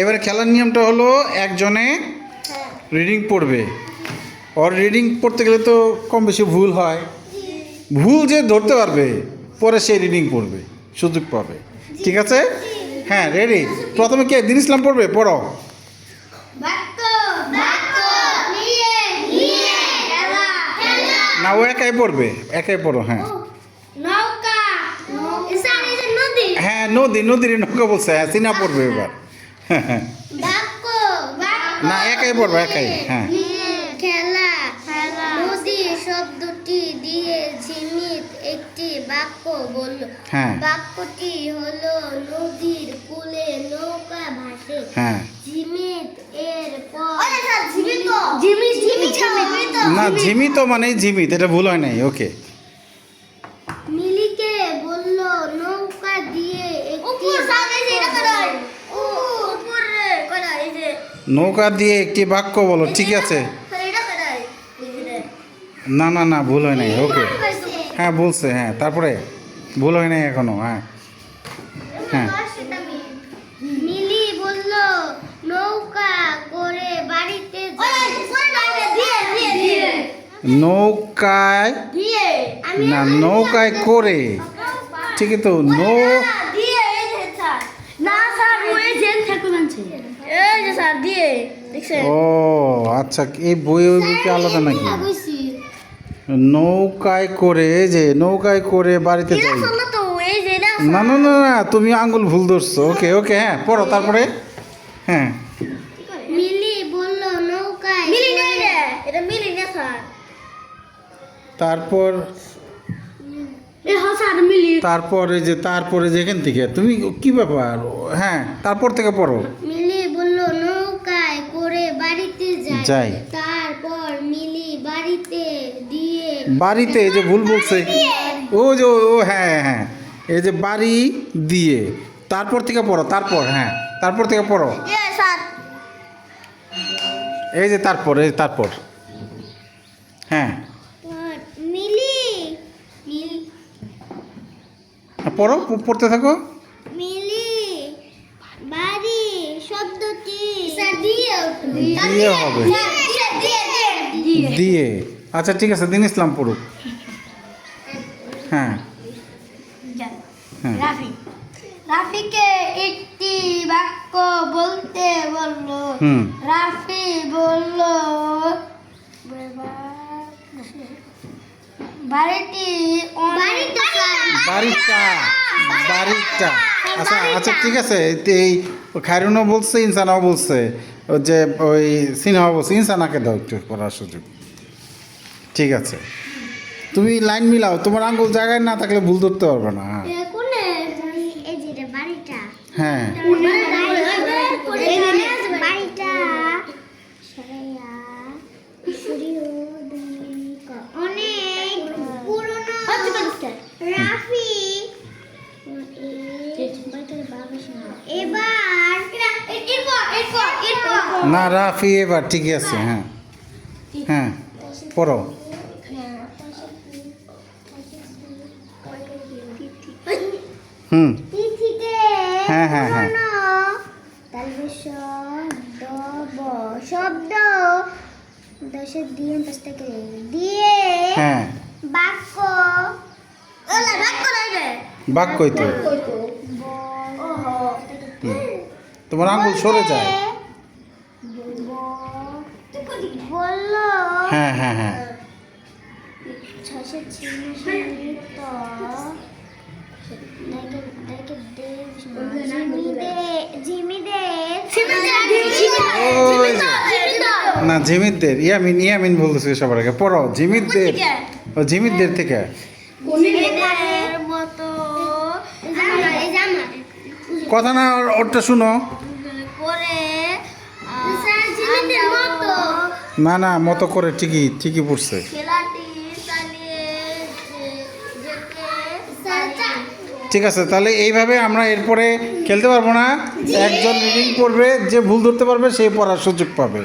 এবারে খেলার নিয়মটা হলো একজনে হ্যাঁ। রিডিং পড়বে। ওর রিডিং পড়তে গেলে তো কম বেশি ভুল হয়। ভুল যে ধরতে পারবে পরে সে রিডিং পড়বে সুযোগ পাবে। ঠিক আছে? হ্যাঁ রেডি প্রথমে কে? দিন ইসলাম পড়বে? পড়ো। না ও একাই পড়বে একাই পড়ো হ্যাঁ। হ্যাঁ নদী নদীর নৌকা বলছে হ্যাঁ সিনা পড়বে এবার। না, একাই পড়বে, একাই, হ্যাঁ। খেলা খেলা। নদী শব্দটি দিয়ে ঝিমিত একটি বাক্য বলল। হ্যাঁ। বাক্যটি হলো নদীর কূলে নৌকা ভাসে। হ্যাঁ। ঝিমিত এর না ঝিমিত। মানেই ঝিমিত এটা ভুল হয় নাই ওকে। মিলিকে বলল নৌকা দিয়ে একটি নৌকা দিয়ে একটি বাক্য বলো ঠিক আছে? না না না ভুল হয় নাই ওকে। হ্যাঁ বলছে হ্যাঁ তারপরে? ভুল হয় নাই এখনও হ্যাঁ। হ্যাঁ। মিলি বলল নৌকা করে বাড়িতে নৌকায় না। নৌকায় করে। ঠিকই তো নৌ দিয়ে এই যে স্যার না স্যার ওই জেল থেকে মানছে এই যে স্যার দিয়ে দেখছেন? ও আচ্ছা এই বই ওই বই কি আলাদা নাকি? নৌকায় করে যে নৌকায় করে বাড়িতে যাই। না না না না তুমি আঙ্গুল ভুল ধরছো। ওকে ওকে হ্যাঁ পড়ো তারপরে। হ্যাঁ। মিলি বলল নৌকায় মিলি না এটা মিলি না স্যার। তারপর তারপর যে তারপরে যেখান থেকে তুমি কি ব্যাপার? হ্যাঁ তারপর থেকে পড়ো। মিলি বলল নৌকায় করে বাড়িতে যাই। তারপর মিলি বাড়িতে দিয়ে বাড়িতে এই যে ভুল বলছে। ও যে ও ও হ্যাঁ হ্যাঁ। এই যে বাড়ি দিয়ে। তারপর থেকে পড়ো তারপর হ্যাঁ তারপর থেকে পড়ো। এই যে তারপর এই তারপর। হ্যাঁ মিলি মিলি হ্যাঁ, পড়ো পড়তে থাকো। মিলি বাড়ি শব্দটি দিয়ে দিয়ে হবে। দিয়ে আচ্ছা ঠিক আছে দিন ইসলাম পড়ুক। হ্যাঁ। হ্যাঁ। রাফি। রাফিকে একটি বাক্য বলতে বলল। রাফি বলল বাড়িটি বাড়িটা বাড়িটা। বাড়িটা। আচ্ছা আচ্ছা ঠিক আছে। এই খায়রুনও বলছে ইনসানাও বলছে। যে ওই সিনহাও বলছে। ইনসানাকে দাও একটু পড়ার সুযোগ। ঠিক আছে। তুমি লাইন মিলাও। তোমার আঙ্গুল জায়গায় না থাকলে ভুল ধরতে পারবে না। হ্যাঁ কোনে এই যে বাড়িটা হ্যাঁ বাড়িটা সরাইয়া সরিয়ে অনেক পুরনো রাফি এবার না রাফি এবার ঠিকই আছে হ্যাঁ। হ্যাঁ পড়ো। হুম। হ্যাঁ, হ্যাঁ, হ্যাঁ। শব্দ দশের দিয়ে থেকে দিয়ে হ্যাঁ। বাক্য। বাক্য বাক্যই তো। তোমার আঙ্গুল সরে যায়। হ্যাঁ হ্যাঁ হ্যাঁ। না জিমিতদের ইয়ামিন ইয়ামিন বলতেছে সবার আগে। পড়ো জিমিতদের ও জিমিতদের থেকে। কথা না ওর- ওরটা শুনো। না না মতো করে ঠিকই ঠিকই পড়ছে। ঠিক আছে তাহলে এইভাবে আমরা এরপরে খেলতে পারব না। একজন রিডিং পড়বে যে ভুল ধরতে পারবে সে পড়ার সুযোগ পাবে।